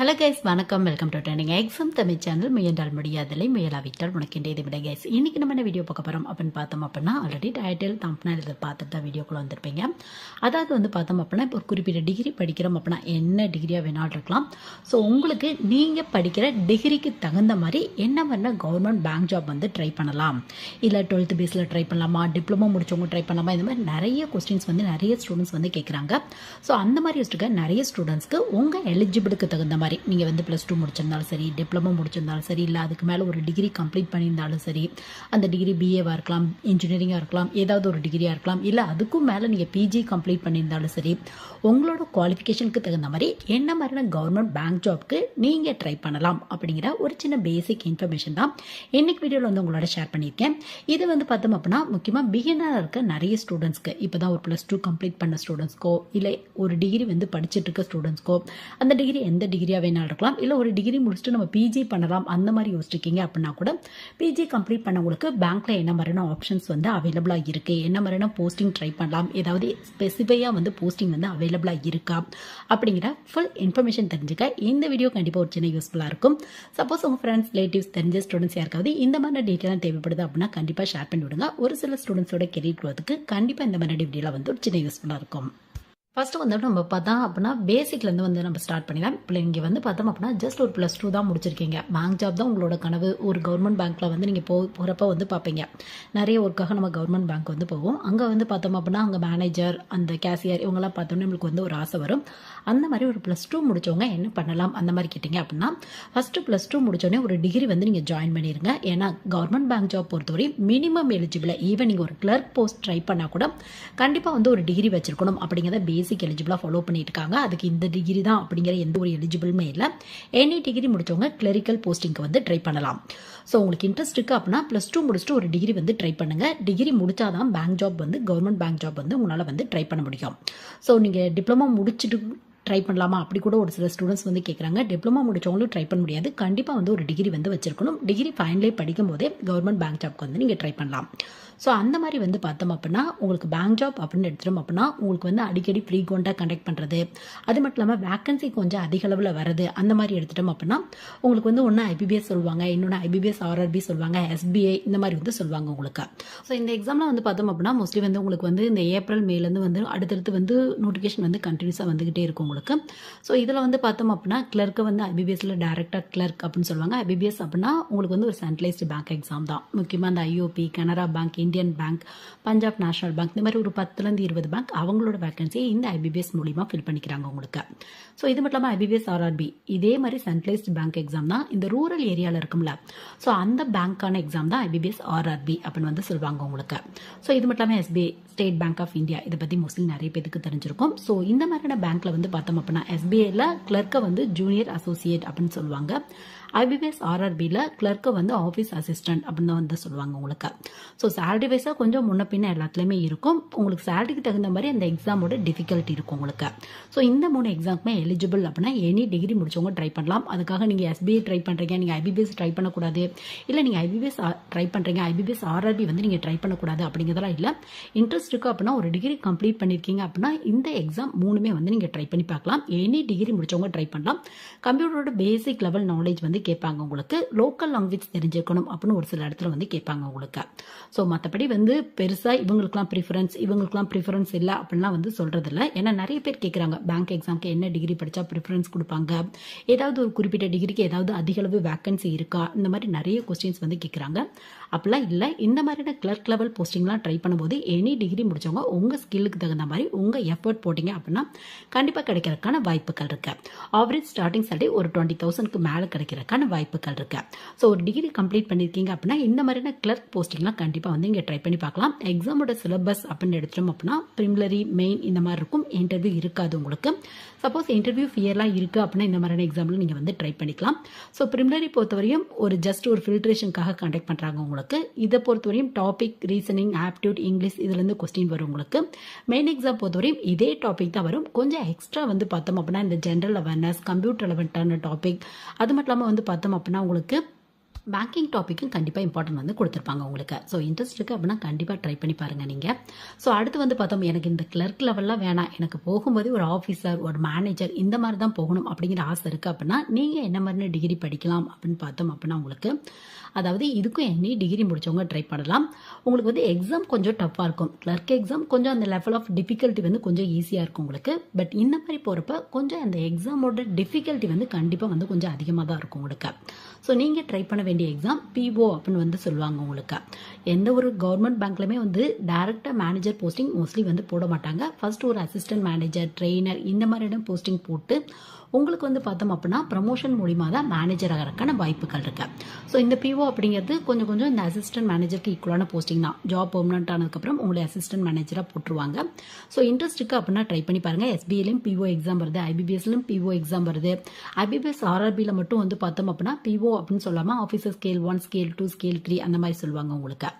Hello guys வணக்கம். Welcome to trending exam Tamil channel முயன்றால் முடியாதலை முயலாவிட்டால் உனக்கு இதை விட கைஸ் இன்னைக்கு நம்ம என்ன வீடியோ பார்க்க போகிறோம் அப்படின்னு பார்த்தோம் அப்படின்னா ஆல்ரெடி டைட்டில் தம்பனா இதை பார்த்துட்டு தான் வீடியோக்குள்ள வந்திருப்பீங்க. அதாவது வந்து பார்த்தோம் அப்படின்னா இப்போ ஒரு குறிப்பிட்ட டிகிரி படிக்கிறோம் அப்படின்னா என்ன டிகிரியாக வேணாலும் இருக்கலாம். ஸோ உங்களுக்கு நீங்கள் படிக்கிற டிகிரிக்கு தகுந்த மாதிரி என்ன பண்ண கவர்மெண்ட் பேங்க் ஜாப் வந்து ட்ரை பண்ணலாம். இல்லை டுவெல்த் பேஸில் ட்ரை பண்ணலாமா? டிப்ளமோ முடிச்சவங்க ட்ரை பண்ணலாமா? இந்த மாதிரி நிறைய கொஸ்டின்ஸ் வந்து நிறைய ஸ்டூடெண்ட்ஸ் வந்து கேட்குறாங்க ஸோ அந்த மாதிரி வச்சுருக்க நிறைய ஸ்டூடெண்ட்ஸ்க்கு உங்கள் எலிஜிபிளுக்கு தகுந்த மாதிரி நீங்கள் வந்து ப்ளஸ் டூ முடிச்சிருந்தாலும் சரி டிப்ளமோ முடிச்சிருந்தாலும் சரி இல்லை அதுக்கு மேலே ஒரு டிகிரி கம்ப்ளீட் பண்ணியிருந்தாலும் சரி அந்த டிகிரி பிஏவாக இருக்கலாம் இன்ஜினியரிங்காக இருக்கலாம் ஏதாவது ஒரு டிகிரியாக இருக்கலாம் இல்லை அதுக்கும் மேலே நீங்கள் பிஜி கம்ப்ளீட் பண்ணியிருந்தாலும் சரி உங்களோட குவாலிஃபிகேஷனுக்கு தகுந்த மாதிரி என்ன மாதிரியான கவர்மெண்ட் பேங்க் ஜாப்க்கு நீங்கள் ட்ரை பண்ணலாம் அப்படிங்கிற ஒரு சின்ன பேசிக் இன்ஃபர்மேஷன் தான் இன்னைக்கு வீடியோவில் வந்து உங்களோட ஷேர் பண்ணியிருக்கேன். இது வந்து பார்த்தோம் அப்படின்னா முக்கியமாக பிகினராக இருக்க நிறைய ஸ்டூடெண்ட்ஸ்க்கு இப்போ தான் ஒரு ப்ளஸ் டூ கம்ப்ளீட் பண்ண ஸ்டூடெண்ட்ஸ்க்கோ இல்லை ஒரு டிகிரி வந்து படிச்சுட்டு இருக்க ஸ்டூடெண்ட்ஸ்க்கோ அந்த டிகிரி எந்த டிகிரியாக வேணாலும் இருக்கலாம். இல்லை ஒரு டிகிரி முடிச்சுட்டு நம்ம பிஜி பண்ணலாம் அந்த மாதிரி யோசிச்சிருக்கீங்க அப்படின்னா கூட பிஜி கம்ப்ளீட் பண்ணவங்களுக்கு பேங்க்ல என்ன மாதிரியான ஆப்ஷன்ஸ் வந்து அவைலபிளாக இருக்கு? என்ன மாதிரியான போஸ்டிங் ட்ரை பண்ணலாம்? ஏதாவது ஸ்பெசிஃபையாக வந்து போஸ்டிங் வந்து அவைலபிளாக இருக்கா? அப்படிங்கிற ஃபுல் இன்ஃபர்மேஷன் தெரிஞ்சுக்க இந்த வீடியோ கண்டிப்பாக ஒரு சின்ன யூஸ்ஃபுல்லாக இருக்கும். சப்போஸ் உங்கள் ஃப்ரெண்ட்ஸ் ரிலேட்டிவ்ஸ் தெரிஞ்ச ஸ்டூடெண்ட்ஸ் யாருக்காவது இந்த மாதிரி டீட்டெயிலாக தேவைப்படுது அப்படின்னா கண்டிப்பாக ஷேர் பண்ணி விடுங்க. ஒரு சில ஸ்டூடெண்ட்ஸோட கெரியர் க்ரோத்துக்கு கண்டிப்பாக இந்த மாதிரி வீடியோவில் வந்து ஒரு சின்ன யூஸ்ஃபுல்லாக இருக்கும். ஃபர்ஸ்ட் வந்து நம்ம பார்த்தா அப்படின்னா பேசிக்லேருந்து வந்து நம்ம ஸ்டார்ட் பண்ணிடலாம். இப்போ இங்கே வந்து பார்த்தோம் அப்படின்னா ஜஸ்ட் ஒரு ப்ளஸ் டூ தான் முடிச்சிருக்கீங்க. பேங்க் ஜாப் தான் உங்களோட கனவு. ஒரு கவர்மெண்ட் பேங்க்கில் வந்து நீங்கள் போ போகிறப்ப வந்து பார்ப்பீங்க. நிறைய ஒர்க்காக நம்ம கவர்மெண்ட் பேங்க் வந்து போவோம். அங்கே வந்து பார்த்தோம் அப்படின்னா அங்கே மேனேஜர் அந்த கேஷியர் இவங்கெல்லாம் பார்த்தோன்னே நம்மளுக்கு வந்து ஒரு ஆசை வரும். அந்த மாதிரி ஒரு ப்ளஸ் டூ முடிச்சவங்க என்ன பண்ணலாம்? அந்த மாதிரி கேட்டிங்க அப்படின்னா ஃபஸ்ட்டு ப்ளஸ் டூ முடிச்சோடனே ஒரு டிகிரி வந்து நீங்கள் ஜாயின் பண்ணிடுங்க ஏன்னா கவர்மெண்ட் பேங்க் ஜாப் பொறுத்தவரை மினிமம் எலிஜிபிள் ஈவன் நீங்கள் ஒரு கிளர்க் போஸ்ட் ட்ரை பண்ணால் கூட கண்டிப்பாக வந்து ஒரு டிகிரி வச்சிருக்கணும் அப்படிங்கிறத பேசிக் எலிஜிபிளாக ஃபாலோ பண்ணிட்டு இருக்காங்க அதுக்கு இந்த டிகிரி தான் அப்படிங்கிற எந்த ஒரு எலிஜிபிளுமே இல்லை. எனி டிகிரி முடிச்சவங்க கிளரிக்கல் போஸ்டிங்க்கு வந்து ட்ரை பண்ணலாம். ஸோ உங்களுக்கு இன்ட்ரெஸ்ட் இருக்குது அப்படின்னா ப்ளஸ் டூ முடிச்சுட்டு ஒரு டிகிரி வந்து ட்ரை பண்ணுங்க. டிகிரி முடிச்சாதான் பேங்க் ஜாப் வந்து கவர்மெண்ட் பேங்க் ஜாப் வந்து உங்களால் வந்து ட்ரை பண்ண முடியும். ஸோ நீங்கள் டிப்ளமோ முடிச்சுட்டு ட்ரை பண்ணலாமா? அப்படி கூட ஒரு சில ஸ்டூடெண்ட்ஸ் வந்து கேட்குறாங்க டிப்ளமோ முடிச்சவங்களும் ட்ரை பண்ண முடியாது. கண்டிப்பாக வந்து ஒரு டிகிரி வந்து வச்சிருக்கணும். டிகிரி ஃபைனலே படிக்கும் போதே கவர்மெண்ட் பேங்க் ஜாப்க்கு வந்து நீங்கள் ட்ரை பண்ணலாம். ஸோ அந்த மாதிரி வந்து பார்த்தோம் அப்படின்னா உங்களுக்கு பேங்க் ஜாப் அப்படின்னு எடுத்துட்டோம் அப்படின்னா உங்களுக்கு வந்து அடிக்கடி ஃப்ரீ கண்டக்ட் பண்ணுறது அது மட்டும் இல்லாமல் வேக்கன்சி கொஞ்சம் அதிக அளவில் வருது அந்த மாதிரி எடுத்துட்டோம் அப்படின்னா உங்களுக்கு வந்து ஒன்று ஐபிபிஎஸ் சொல்லுவாங்க. இன்னொன்று ஐபிபிஎஸ் ஆர்ஆர்பி சொல்லுவாங்க. எஸ்பிஐ இந்த மாதிரி வந்து சொல்லுவாங்க உங்களுக்கு. ஸோ இந்த எக்ஸாமில் வந்து பார்த்தோம் அப்படின்னா மோஸ்ட்லி வந்து உங்களுக்கு வந்து இந்த ஏப்ரல் மேலேருந்து வந்து அடுத்தடுத்து வந்து நோட்டிஃபிகேஷன் வந்து கண்டினியூஸாக வந்துகிட்டே இருக்கும் உங்களுக்கு. ஸோ இதில் வந்து பார்த்தோம் அப்படின்னா கிளர்க்கு வந்து ஐபிபிஎஸ்ல டேரக்டாக கிளர்க் அப்படின்னு சொல்லுவாங்க. ஐபிபிஎஸ் அப்படின்னா உங்களுக்கு வந்து ஒரு சென்ட்ரலைஸ்டு பேங்க் எக்ஸாம் தான். முக்கியமாக அந்த IOB Canara bank Indian bank Punjab national bank இந்த மாதிரி ஒரு பத்துலேருந்து இருபது பேங்க் அவங்களோட வேகன்சியை இந்த ஐபிபிஎஸ் மூலியமாக ஃபில் பண்ணிக்கிறாங்க உங்களுக்கு. ஸோ இது மட்டும் இல்லாமல் ஐபிபிஎஸ் ஆர்ஆர்பி இதே மாதிரி சென்ட்ரலைஸ்டு பேங்க் எக்ஸாம் தான் இந்த ரூரல் ஏரியாவில் இருக்கும்ல. ஸோ அந்த பேங்க்கான எக்ஸாம் தான் ஐபிபிஎஸ் ஆர்ஆர்பி அப்படின்னு வந்து சொல்லுவாங்க உங்களுக்கு. ஸோ இது மட்டும் இல்லாமல் SBI state bank of India இதை பற்றி மோஸ்ட்லி நிறைய பேருக்கு தெரிஞ்சிருக்கும். ஸோ இந்த மாதிரியான பேங்க்கில் வந்து பார்த்தோம் அப்படின்னா எஸ்பிஐல கிளர்க்கை வந்து ஜூனியர் அசோசியேட் அப்படின்னு சொல்லுவாங்க. ஐபிபிஎஸ் ஆர்ஆர்பியில் கிளர்க்கை வந்து ஆஃபீஸ் அசிஸ்டன்ட் அப்படின்னு வந்து சொல்லுவாங்க உங்களுக்கு. ஸோ சேலரி வைஸாக கொஞ்சம் முன்ன பின்ன எல்லாத்துலேயுமே இருக்கும். உங்களுக்கு சேலரிக்கு தகுந்த மாதிரி அந்த எக்ஸாமோட டிஃபிகல்ட்டி இருக்கும் உங்களுக்கு. ஸோ இந்த மூணு எக்ஸாமுக்குமே எலிஜிபிள் அப்படின்னா எனி டிகிரி முடிச்சவங்க ட்ரை பண்ணலாம். அதுக்காக நீங்கள் எஸ்பிஐ ட்ரை பண்ணுறீங்க நீங்கள் ஐபிபிஎஸ் ட்ரை பண்ணக்கூடாது. இல்லை நீங்கள் ஐபிபிஎஸ் ட்ரை பண்ணுறீங்க ஐபிபிஎஸ் ஆர்ஆர்பி வந்து நீங்கள் ட்ரை பண்ணக்கூடாது அப்படிங்கிறதெல்லாம் இல்லை. இன்ட்ரெஸ்ட் இருக்குது அப்படின்னா ஒரு டிகிரி கம்ப்ளீட் பண்ணியிருக்கீங்க அப்படின்னா இந்த எக்ஸாம் மூணுமே வந்து நீங்கள் ட்ரை பண்ணி பார்க்கலாம். எனி டிகிரி முடிச்சவங்க ட்ரை பண்ணலாம். கம்ப்யூட்டரோட பேசிக் லெவல் நாலேஜ் வந்து கேட்பாங்க உங்களுக்கு. லோக்கல் லாங்குவேஜ் தெரிஞ்சுக்கணும் அப்படின்னு ஒரு சில இடத்துல வந்து கேட்பாங்க உங்களுக்கு. ஸோ மற்றபடி வந்து பெருசாக இவங்களுக்குலாம் ப்ரிஃபரன்ஸ் இவங்களுக்குலாம் ப்ரிஃபரன்ஸ் இல்லை அப்படின்லாம் வந்து சொல்கிறதில்ல ஏன்னா நிறைய பேர் கேட்குறாங்க பேங்க் எக்ஸாம்க்கு என்ன டிகிரி படித்தா ப்ரிஃபரன்ஸ் கொடுப்பாங்க? ஏதாவது ஒரு குறிப்பிட்ட டிகிரிக்கு ஏதாவது அதிகளவு வேக்கன்சி இருக்கா? இந்த மாதிரி நிறைய கொஸ்டின்ஸ் வந்து கேட்குறாங்க. அப்படிலாம் இல்லை. இந்த மாதிரியான கிளர்க் லெவல் போஸ்டிங்லாம் ட்ரை பண்ணும்போது எனி டிகிரி முடித்தவங்க உங்கள் ஸ்கில்லுக்கு தகுந்த மாதிரி உங்கள் எஃபர்ட் போட்டிங்க அப்படின்னா கண்டிப்பாக கிடைக்கிறதுக்கான வாய்ப்புகள் இருக்குது ஆவரேஜ் ஸ்டார்டிங் சேலரி ஒரு டுவெண்ட்டி தௌசண்ட்க்கு மேலே கிடைக்கிறதுக்கான வாய்ப்புகள் இருக்குது ஸோ ஒரு டிகிரி கம்ப்ளீட் பண்ணியிருக்கீங்க அப்படின்னா இந்த மாதிரியான கிளர்க் போஸ்டிங்லாம் கண்டிப்பாக வந்து இங்கே ட்ரை பண்ணி பார்க்கலாம். எக்ஸாமோட சிலபஸ் அப்படின்னு எடுத்துட்டோம் அப்படின்னா ப்ரிமிலரி மெயின் இந்த மாதிரி இருக்கும். இன்டர்வியூ இருக்காது உங்களுக்கு. சப்போஸ் இன்டர்வியூ ஃபியர்லாம் இருக்குது அப்படின்னா இந்த மாதிரியான எக்ஸாமில் நீங்கள் வந்து ட்ரை பண்ணிக்கலாம். ஸோ ப்ரிமிலரி பொறுத்தவரையும் ஒரு ஜஸ்ட் ஒரு ஃபில்ட்ரேஷனுக்காக கண்டக்ட் பண்ணுறாங்க உங்களுக்கு இதை பொறுத்தவரையும் டாபிக் ரீசனிங் ஆப்டியூட் இங்கிலீஷ் இதுலேருந்து கொஸ்டின் வரும் உங்களுக்கு. மெயின் எக்ஸாம் பொறுத்தவரையும் இதே டாபிக் தான் வரும். கொஞ்சம் எக்ஸ்ட்ரா வந்து பார்த்தோம் அப்படின்னா இந்த ஜென்ரல் அவேர்னஸ் கம்ப்யூட்டர் ரெலவெண்ட்டான டாபிக் அது மட்டும் இல்லாமல் வந்து பார்த்தோம் அப்படின்னா உங்களுக்கு பேங்கிங் டாப்பிக்கும் கண்டிப்பாக இம்பார்ட்டன்ட் வந்து கொடுத்துருப்பாங்க உங்களுக்கு. ஸோ இன்ட்ரெஸ்ட் இருக்குது அப்படின்னா கண்டிப்பாக ட்ரை பண்ணி பாருங்கள் நீங்கள் ஸோ அடுத்து வந்து பார்த்தோம் எனக்கு இந்த கிளர்க் லெவல்லாம் வேணாம். எனக்கு போகும்போது ஒரு ஆஃபீஸர் ஒரு மேனேஜர் இந்த மாதிரி தான் போகணும் அப்படிங்கிற ஆசை இருக்குது அப்படின்னா நீங்கள் என்ன மாதிரி டிகிரி படிக்கலாம் அப்படின்னு பார்த்தோம் அப்படின்னா உங்களுக்கு அதாவது இதுக்கும் எனி டிகிரி முடித்தவங்க ட்ரை பண்ணலாம். உங்களுக்கு வந்து எக்ஸாம் கொஞ்சம் டஃப்பாக இருக்கும். கிளர்க் எக்ஸாம் கொஞ்சம் அந்த லெவல் ஆஃப் டிஃபிகல்ட்டி வந்து கொஞ்சம் ஈஸியாக இருக்கும் உங்களுக்கு. பட் இந்த மாதிரி போகிறப்ப கொஞ்சம் அந்த எக்ஸாமோட டிஃபிகல்ட்டி வந்து கண்டிப்பாக வந்து கொஞ்சம் அதிகமாக தான் இருக்கும் உங்களுக்கு. ஸோ நீங்கள் ட்ரை பண்ண வேண்டிய எக்ஸாம் பிஓ அப்படின்னு வந்து சொல்லுவாங்க உங்களுக்கு. எந்த ஒரு கவர்மெண்ட் பேங்க்லையுமே வந்து டேரெக்டாக மேனேஜர் போஸ்டிங் மோஸ்ட்லி வந்து போட மாட்டாங்க. ஃபர்ஸ்ட் ஒரு அசிஸ்டன்ட் மேனேஜர் ட்ரெயினர் இந்த மாதிரியான போஸ்டிங் போட்டு உங்களுக்கு வந்து பார்த்தோம் அப்படின்னா ப்ரமோஷன் மூலிமா தான் மேனேஜர் ஆகிறதுக்கான வாய்ப்புகள் இருக்கு. ஸோ இந்த பிஓ அப்படிங்கிறது கொஞ்சம் கொஞ்சம் இந்த அசிஸ்டன்ட் மேனேஜருக்கு ஈக்குவலான போஸ்டிங் தான். ஜாப் பெர்மனன்ட் ஆனதுக்கப்புறம் உங்களை அசிஸ்டன்ட் மேனேஜராக போட்டுருவாங்க. ஸோ இன்ட்ரெஸ்ட்டுக்கு அப்படின்னா ட்ரை பண்ணி பாருங்க. எஸ்பிஐலையும் பிஓ எக்ஸாம் வருது. ஐபிபிஎஸ்லையும் பிஓ எக்ஸாம் வருது. ஐபிபிஎஸ் ஆர்ஆர்பியில் மட்டும் வந்து பார்த்தோம் அப்படின்னா பிஓ அப்படின்னு சொல்லாமல் officer scale one scale two scale three அந்த மாதிரி சொல்லுவாங்க உங்களுக்கு.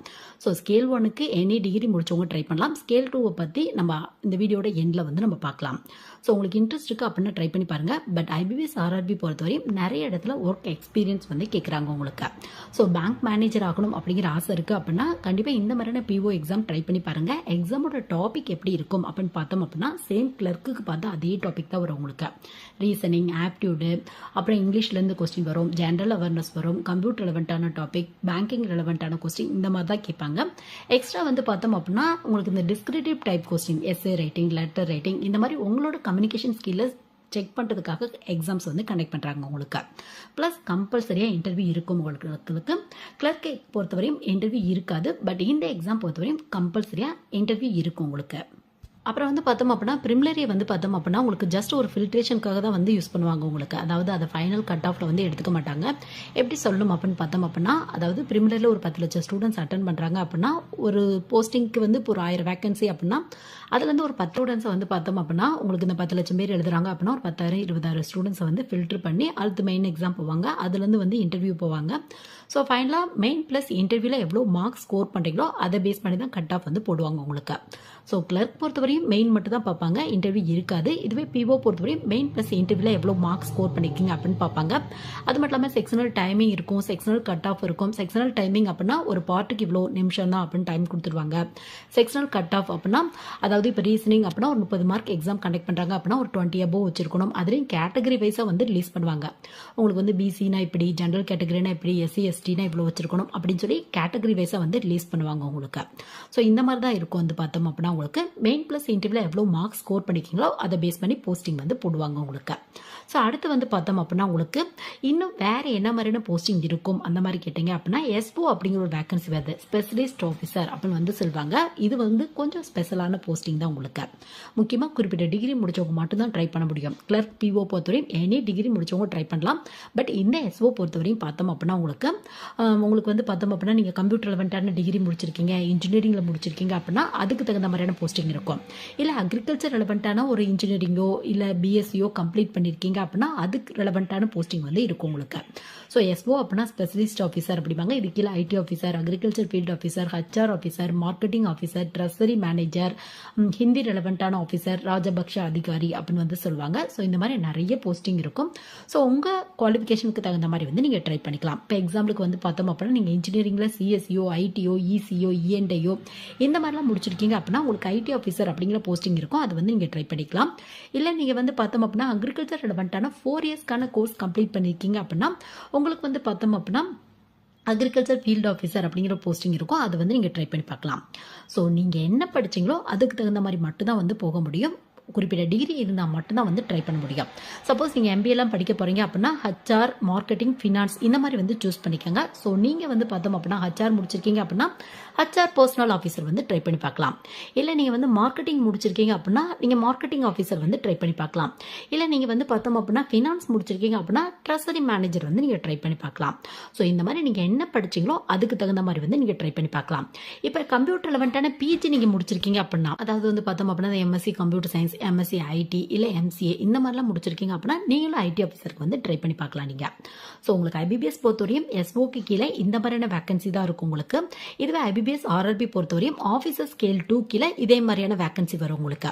ஸோ ஸ்கேல் ஒனுக்கு எனி டிகிரி முடிச்சவங்க ட்ரை பண்ணலாம். ஸ்கேல் டூவை பற்றி நம்ம இந்த வீடியோட எண்டில் வந்து நம்ம பார்க்கலாம். ஸோ உங்களுக்கு இன்ட்ரெஸ்ட் இருக்குது அப்படின்னா ட்ரை பண்ணி பாருங்கள் பட் ஐபிபிஎஸ் ஆர்ஆர்பி பொறுத்தவரையும் நிறைய இடத்துல ஒர்க் எக்ஸ்பீரியன்ஸ் வந்து கேட்குறாங்க உங்களுக்கு. ஸோ பேங்க் மேனேஜர் ஆகணும் அப்படிங்கிற ஆசை இருக்குது அப்படின்னா கண்டிப்பாக இந்த மாதிரியான பிஓ எக்ஸாம் ட்ரை பண்ணி பாருங்கள் எக்ஸாமோட டாபிக் எப்படி இருக்கும் அப்படின்னு பார்த்தோம் அப்படின்னா சேம் கிளர்க்குக்கு பார்த்தா அதே டாபிக் தான் வரும் உங்களுக்கு. ரீசனிங் ஆப்டியூடு அப்புறம் இங்கிலீஷ்லேருந்து கொஸ்டின் வரும். ஜென்ரல் அவேர்னஸ் வரும். கம்ப்யூட்டர் ரெலவெண்ட்டான டாபிக் பேங்கிங் ரெலவெண்ட்டான கொஸ்டின் இந்த மாதிரி தான் கேட்பாங்க. எக்ஸ்ட்ரா வந்து பார்த்தோம் அப்படின்னா உங்களுக்கு இந்த descriptive type question essay writing letter writing இந்த மாதிரி உங்களோட கம்யூனிகேஷன் ஸ்கில்லை செக் பண்ணுறதுக்காக எக்ஸாம்ஸ் வந்து கண்டக்ட் பண்ணுறாங்க உங்களுக்கு. ப்ளஸ் கம்பல்சரியாக இன்டர்வியூ இருக்கும் உங்களுக்கு. கிளர்க்கை பொறுத்தவரையும் இன்டர்வியூ இருக்காது. பட் இந்த எக்ஸாம் பொறுத்தவரையும் கம்பல்சரியாக இன்டர்வியூ இருக்கும் உங்களுக்கு. அப்புறம் வந்து பார்த்தோம் அப்படின்னா ப்ரிமிலரியை வந்து பார்த்தோம் அப்படின்னா உங்களுக்கு ஜஸ்ட் ஒரு ஃபில்ட்ரேஷனுக்காக தான் வந்து யூஸ் பண்ணுவாங்க உங்களுக்கு. அதாவது அதை ஃபைனல் கட் ஆஃபில் வந்து எடுத்துக்க மாட்டாங்க. எப்படி சொல்லணும் அப்படின்னு பார்த்தோம் அப்படின்னா அதாவது ப்ரிமிலரியில் ஒரு பத்து லட்சம் ஸ்டூடெண்ட்ஸ் அட்டன் பண்ணுறாங்க அப்படின்னா ஒரு போஸ்டிங்க்கு வந்து இப்போ ஒரு ஆயிரம் வேக்கன்சி அப்படின்னா அதுலேருந்து ஒரு பத்து ஸ்டூடெண்ட்ஸை வந்து பார்த்தோம் அப்படின்னா உங்களுக்கு இந்த பத்து லட்சம் பேர் எழுதுறாங்க அப்படின்னா ஒரு பத்தாயிரம் இருபதாயிரம் ஸ்டூடெண்ட்ஸை வந்து ஃபில்டர் பண்ணி அடுத்து மெயின் எக்ஸாம் போவாங்க. அதுலேருந்து வந்து இன்டர்வியூ போவாங்க. ஸோ ஃபைனலாக மெயின் ப்ளஸ் இன்டர்வியூவில் எவ்வளோ மார்க்ஸ் ஸ்கோர் பண்ணுறீங்களோ அதை பேஸ் பண்ணி தான் கட் ஆஃப் வந்து போடுவாங்க உங்களுக்கு. ஸோ கிளர்க் பொறுத்தவரையும் மெயின் மட்டும் தான் பார்ப்பாங்க இன்டர்வியூ இருக்காது. இதுவே பிஓ பொறுத்தவரையும் மெயின் ப்ளஸ் இன்டர்வியூவில் எவ்வளோ மார்க்ஸ் ஸ்கோர் பண்ணியிருக்கீங்க அப்படின்னு பார்ப்பாங்க. அது மட்டும் இல்லாமல் செக்ஷனல் டைமிங் இருக்கும் செக்ஷனல் கட் ஆஃப் இருக்கும். செக்ஷனல் டைமிங் அப்படின்னா ஒரு பார்ட்டுக்கு இவ்வளோ நிமிஷம் தான் அப்படின்னு டைம் கொடுத்துருவாங்க. செக்ஷனல் கட் ஆஃப் அப்படின்னா அதாவது இப்போ ரீசனிங் அப்படின்னா ஒரு முப்பது மார்க் எக்ஸாம் கண்டக்ட் பண்ணுறாங்க அப்படின்னா ஒரு டுவெண்ட்டி அபோவ் வச்சிருக்கணும். அதுலேயும் கேட்டகரி வைஸாக வந்து ரிலீஸ் பண்ணுவாங்க. உங்களுக்கு வந்து பிசினா இப்படி ஜென்ரல் கேட்டகரினா இப்படி எஸ்சி எஸ்டினா இவ்வளோ வச்சுருக்கணும் அப்படின்னு சொல்லி கேட்டகரி வைஸாக வந்து ரிலீஸ் பண்ணுவாங்க உங்களுக்கு. ஸோ இந்த மாதிரி தான் இருக்கும் வந்து பார்த்தோம் அப்படின்னா உங்களுக்கு. மெயின் ப்ளஸ் இன்டர்வியூவில் எவ்வளோ மார்க்ஸ் ஸ்கோர் பண்ணிக்கிங்களோ அதை பேஸ் பண்ணி போஸ்டிங் வந்து போடுவாங்க உங்களுக்கு. ஸோ அடுத்து வந்து பார்த்தோம் அப்படின்னா உங்களுக்கு இன்னும் வேறு என்ன மாதிரியான போஸ்டிங் இருக்கும்? அந்த மாதிரி கேட்டீங்க அப்படின்னா எஸ்ஓ அப்படிங்கிற ஒரு வேக்கன்சி வருது. ஸ்பெஷலிஸ்ட் ஆஃபீஸர் அப்படின்னு வந்து சொல்லுவாங்க. இது வந்து கொஞ்சம் ஸ்பெஷலான போஸ்டிங் தான் உங்களுக்கு. முக்கியமாக குறிப்பிட்ட டிகிரி முடிச்சவங்க மட்டும்தான் ட்ரை பண்ண முடியும். கிளர்க் பிஓ பொறுத்தவரையும் எனி டிகிரி முடிச்சவங்க ட்ரை பண்ணலாம். பட் இந்த எஸ்ஓ பொறுத்தவரையும் பார்த்தோம் அப்படின்னா உங்களுக்கு உங்களுக்கு வந்து பார்த்தோம் அப்படின்னா நீங்கள் கம்ப்யூட்டர் லெவன்ட்டான டிகிரி முடிச்சிருக்கீங்க இன்ஜினியரிங்கில் முடிச்சிருக்கீங்க அப்படின்னா அதுக்கு தகுந்த மாதிரியான போஸ்டிங் இருக்கும். இல்லை அக்ரிகல்ச்சர் ரெலவெண்ட்டான ஒரு இன்ஜினியரிங்கோ இல்லை பிஎஸ்சியோ கம்ப்ளீட் பண்ணியிருக்கீங்க அப்படின்னா அதுக்கு ரெலவெண்ட்டான போஸ்டிங் வந்து இருக்கும் உங்களுக்கு. ஸோ எஸ்ஓ அப்படின்னா ஸ்பெஷலிஸ்ட் ஆஃபீஸர் அப்படிம்பாங்க. இது கீழே IT officer agriculture field officer HR officer marketing officer treasury manager Hindi ரெலவெண்ட்டான officer ராஜபக்ஷ அதிகாரி அப்படின்னு வந்து சொல்லுவாங்க. ஸோ இந்த மாதிரி நிறைய போஸ்டிங் இருக்கும். ஸோ உங்கள் குவாலிஃபிகேஷனுக்கு தகுந்த மாதிரி வந்து நீங்கள் ட்ரை பண்ணிக்கலாம். இப்போ எக்ஸாம்பிளுக்கு வந்து பார்த்தோம் அப்படின்னா நீங்கள் இன்ஜினியரிங்கில் சிஎஸ்சியோ ஐடிஓ இசிஓ இஎன்டையோ இந்த மாதிரிலாம் முடிச்சிருக்கீங்க அப்படின்னா உங்களுக்கு ஐடி ஆஃபீஸர் அப்படிங்கிற போஸ்டிங் இருக்கும். அது வந்து நீங்கள் ட்ரை பண்ணிக்கலாம். இல்லை நீங்கள் வந்து பார்த்தோம் அப்படின்னா அக்ரிகல்ச்சர் ரெலவெண்ட்டான ஃபோர் இயர்ஸ்க்கான கோர்ஸ் கம்ப்ளீட் பண்ணியிருக்கீங்க அப்படின்னா உங்களுக்கு வந்து பார்த்தோம் அப்படின்னா அக்ரிகல்ச்சர் ஃபீல்டு ஆஃபீஸர் அப்படிங்கிற போஸ்டிங் இருக்கும். அது வந்து நீங்கள் ட்ரை பண்ணி பார்க்கலாம். ஸோ நீங்கள் என்ன படிச்சீங்களோ அதுக்கு தகுந்த மாதிரி மட்டும்தான் வந்து போக முடியும். குறிப்பிட்ட டிகிரி இருந்தால் மட்டும்தான் வந்து ட்ரை பண்ண முடியும். சப்போஸ் நீங்கள் எம்பிஏலாம் படிக்க போகிறீங்க அப்படின்னா ஹச்ஆர் மார்க்கெட்டிங் ஃபினான்ஸ் இந்த மாதிரி வந்து சூஸ் பண்ணிக்கோங்க. ஸோ நீங்கள் வந்து பார்த்தோம் அப்படின்னா ஹச்ஆர் முடிச்சிருக்கீங்க அப்படின்னா ஹச்ஆர் பர்சனல் ஆஃபீஸர் வந்து ட்ரை பண்ணி பார்க்கலாம். இல்லை நீங்கள் வந்து மார்க்கெட்டிங் முடிச்சிருக்கீங்க அப்படின்னா நீங்கள் மார்க்கெட்டிங் ஆஃபீஸர் வந்து ட்ரை பண்ணி பார்க்கலாம். இல்லை நீங்கள் வந்து பார்த்தோம் அப்படின்னா ஃபினான்ஸ் முடிச்சிருக்கீங்க அப்படின்னா ட்ரெஸரி மேனேஜர் வந்து நீங்கள் ட்ரை பண்ணி பார்க்கலாம். ஸோ இந்த மாதிரி நீங்கள் என்ன படிச்சீங்களோ அதுக்கு தகுந்த மாதிரி வந்து நீங்கள் ட்ரை பண்ணி பார்க்கலாம். இப்போ கம்ப்யூட்டர் லெவன்ட்டான பிஜி நீங்கள் முடிச்சிருக்கீங்க அப்படின்னா அதாவது வந்து பார்த்தோம் அப்படின்னா MSc computer science MSc IT இல்லை எம்சிஏ இந்த மாதிரிலாம் முடிச்சிருக்கீங்க அப்படின்னா நீங்களும் ஐடி ஆஃபீஸருக்கு வந்து ட்ரை பண்ணி பார்க்கலாம் நீங்கள் ஸோ உங்களுக்கு ஐபிபிஎஸ் பொறுத்தவரையும் எஸ்ஓக்கு கீழே இந்த மாதிரியான வேகன்சி தான் இருக்கும் உங்களுக்கு. இதுவே ஐபிபிஎஸ் ஆர்ஆர்பி பொறுத்தவரையும் ஆஃபீஸர் ஸ்கேல் டூ கீழே இதே மாதிரியான வேகன்சி வரும் உங்களுக்கு.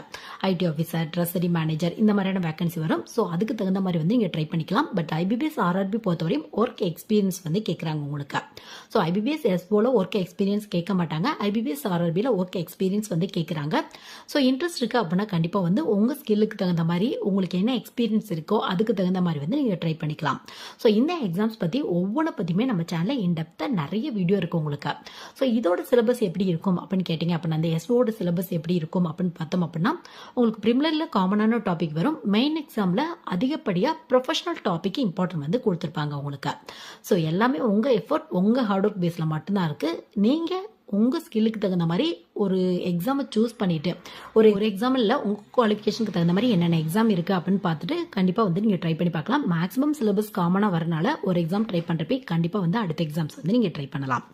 ஐடி ஆஃபீஸர் ட்ரெஸரி மேனேஜர் இந்த மாதிரியான வேகன்சி வரும். ஸோ அதுக்கு தகுந்த மாதிரி வந்து நீங்கள் ட்ரை பண்ணிக்கலாம். பட் ஐபிபிஎஸ் ஆர்ஆர்பி பொறுத்தவரையும் ஒர்க் எக்ஸ்பீரியன்ஸ் வந்து கேட்குறாங்க உங்களுக்கு. ஸோ ஐபிபிஎஸ் எஸ்ஓவில் ஒர்க் எக்ஸ்பீரியன்ஸ் கேட்க மாட்டாங்க. ஐபிபிஎஸ் ஆர்ஆர்பியில் ஒர்க் எக்ஸ்பீரியன்ஸ் வந்து கேட்குறாங்க ஸோ இன்ட்ரெஸ்ட் இருக்குது அப்படின்னா கண்டிப்பாக வந்து உங்கள் ஸ்கில்லுக்கு தகுந்த மாதிரி உங்களுக்கு என்ன எக்ஸ்பீரியன்ஸ் இருக்கோ அதுக்கு தகுந்த மாதிரி வந்து நீங்கள் ட்ரை பண்ணிக்கலாம். ஸோ இந்த எக்ஸாம்ஸ் பற்றி ஒவ்வொன்றை பற்றியுமே நம்ம சேனலில் இன்டெப்த்தாக நிறைய வீடியோ இருக்குது உங்களுக்கு. ஸோ இதோட சிலபஸ் எப்படி இருக்கும் அப்படின்னு கேட்டிங்க அப்படின்னா அந்த எஸ்ஓட சிலபஸ் எப்படி இருக்கும் அப்படின்னு பார்த்தோம் அப்படின்னா உங்களுக்கு ப்ரிமிலரில் காமனான டாபிக் வரும். மெயின் எக்ஸாமில் அதிகப்படியாக ப்ரொஃபஷனல் டாபிக் இம்பார்ட்டன்ட் வந்து கொடுத்துருப்பாங்க உங்களுக்கு. ஸோ எல்லாமே உங்கள் எஃபர்ட் உங்கள் ஹார்ட் ஒர்க் பேஸில் மட்டும்தான் இருக்குது நீங்கள் உங்கள் ஸ்கில்லுக்கு தகுந்த மாதிரி ஒரு எக்ஸாமை சூஸ் பண்ணிவிட்டு ஒரு ஒரு எக்ஸாம் இல்லை உங்கள் குவாலிஃபிகேஷனுக்கு தகுந்த மாதிரி என்னென்ன எக்ஸாம் இருக்குது அப்படின்னு பார்த்துட்டு கண்டிப்பாக வந்து நீங்கள் ட்ரை பண்ணி பார்க்கலாம். மேக்ஸிமம் சிலபஸ் காமனாக வரனால ஒரு எக்ஸாம் ட்ரை பண்ணுறப்ப கண்டிப்பாக வந்து அடுத்த எக்ஸாம்ஸ் வந்து நீங்கள் ட்ரை பண்ணலாம்.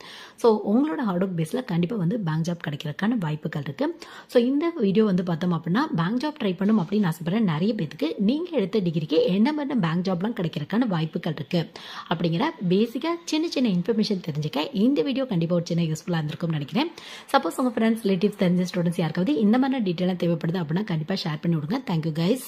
ஸோ உங்களோட ஹார்ட் ஒர்க் பேஸில் கண்டிப்பாக வந்து பேங்க் ஜாப் கிடைக்கிறதுக்கான வாய்ப்புகள் இருக்குது ஸோ இந்த வீடியோ வந்து பார்த்தோம் அப்படின்னா பேங்க் ஜாப் ட்ரை பண்ணும் அப்படின்னு ஆசைப்படுற நிறைய பேத்துக்கு நீங்கள் எடுத்த டிகிரிக்கு என்ன மாதிரி பேங்க் ஜாப்லாம் கிடைக்கிறதுக்கான வாய்ப்புகள் இருக்குது அப்படிங்கிற பேசிக்காக சின்ன சின்ன இன்ஃபர்மேஷன் தெரிஞ்சுக்க இந்த வீடியோ கண்டிப்பாக ஒரு சின்ன யூஸ்ஃபுல்லாக இருந்திருக்கும்னு நினைக்கிறேன். சப்போஸ் உங்கள் ஃப்ரெண்ட்ஸ் ரிலேட்டிவ்ஸ் தெரிஞ்ச ஸ்டூடெண்ட்ஸ் யாருக்காவது இந்த மாதிரி டீட்டெயிலாக தேவைப்படுது அப்படின்னா கண்டிப்பாக ஷேர் பண்ணி விடுங்க தேங்க்யூ கைஸ்